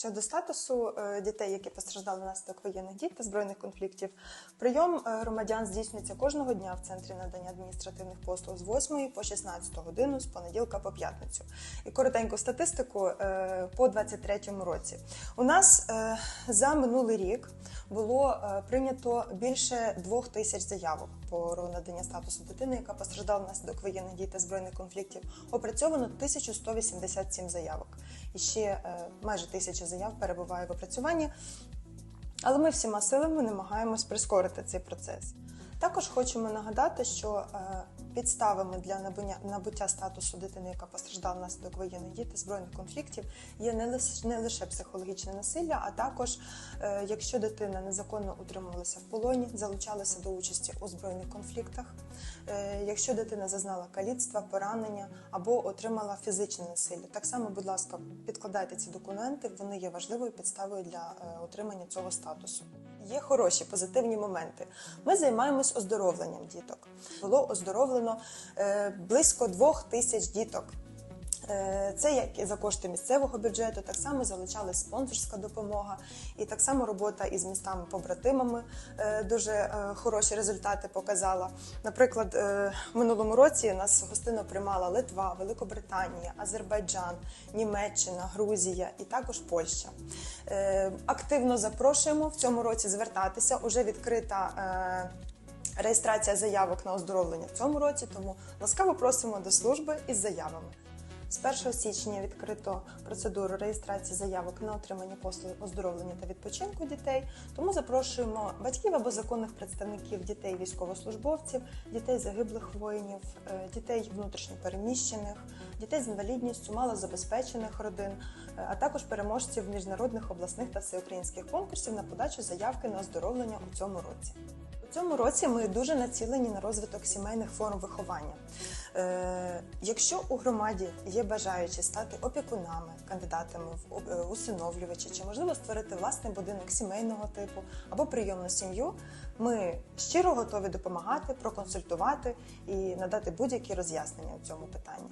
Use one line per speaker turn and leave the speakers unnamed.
Щодо статусу е, дітей, які постраждали внаслідок воєнних дій та збройних конфліктів, прийом е, громадян здійснюється кожного дня в центрі надання адміністративних послуг з 8 по 16 годину з понеділка по п'ятницю. І коротеньку статистику е, по 23 році. У нас за минулий рік було прийнято більше двох тисяч заявок про надання статусу дитини, яка постраждала внаслідок воєнних дій та збройних конфліктів. Опрацьовано 1187 заявок. І ще майже тисяча заяв перебуває в опрацюванні. Але ми всіма силами намагаємось прискорити цей процес. Також хочемо нагадати, що е, підставами для набуття, статусу дитини, яка постраждала внаслідок воєнних дій та збройних конфліктів, є не лише, не лише психологічне насилля, а також е, якщо дитина незаконно утримувалася в полоні, залучалася до участі у збройних конфліктах, е, якщо дитина зазнала каліцтва, поранення або отримала фізичне насилля. Так само, будь ласка, підкладайте ці документи, вони є важливою підставою для е, отримання цього статусу. Є хороші позитивні моменти. Ми займаємось оздоровленням діток. Було оздоровлено е, близько двох тисяч діток. Е, Це як і за кошти місцевого бюджету, так само залучалась спонсорська допомога, і так само робота із містами-побратимами е, дуже хороші результати показала. Наприклад, в минулому році нас гостинно приймала Литва, Великобританія, Азербайджан, Німеччина, Грузія і також Польща. Активно запрошуємо в цьому році звертатися. Уже відкрита. Реєстрація заявок на оздоровлення в цьому році, тому ласкаво просимо до служби із заявами. З 1 січня відкрито процедуру реєстрації заявок на отримання послуг оздоровлення та відпочинку дітей. Тому запрошуємо батьків або законних представників дітей військовослужбовців, дітей загиблих воїнів, е, дітей внутрішньопереміщених, дітей з інвалідністю, малозабезпечених родин, е, а також переможців міжнародних обласних та всеукраїнських конкурсів на подачу заявки на оздоровлення у цьому році. Цьому році ми дуже націлені на розвиток сімейних форм виховання. Е, якщо у громаді є бажаючі стати опікунами, кандидатами в е, усиновлювачі, чи можливо створити власний будинок сімейного типу або прийомну сім'ю, ми щиро готові допомагати, проконсультувати і надати будь-які роз'яснення у цьому питанні.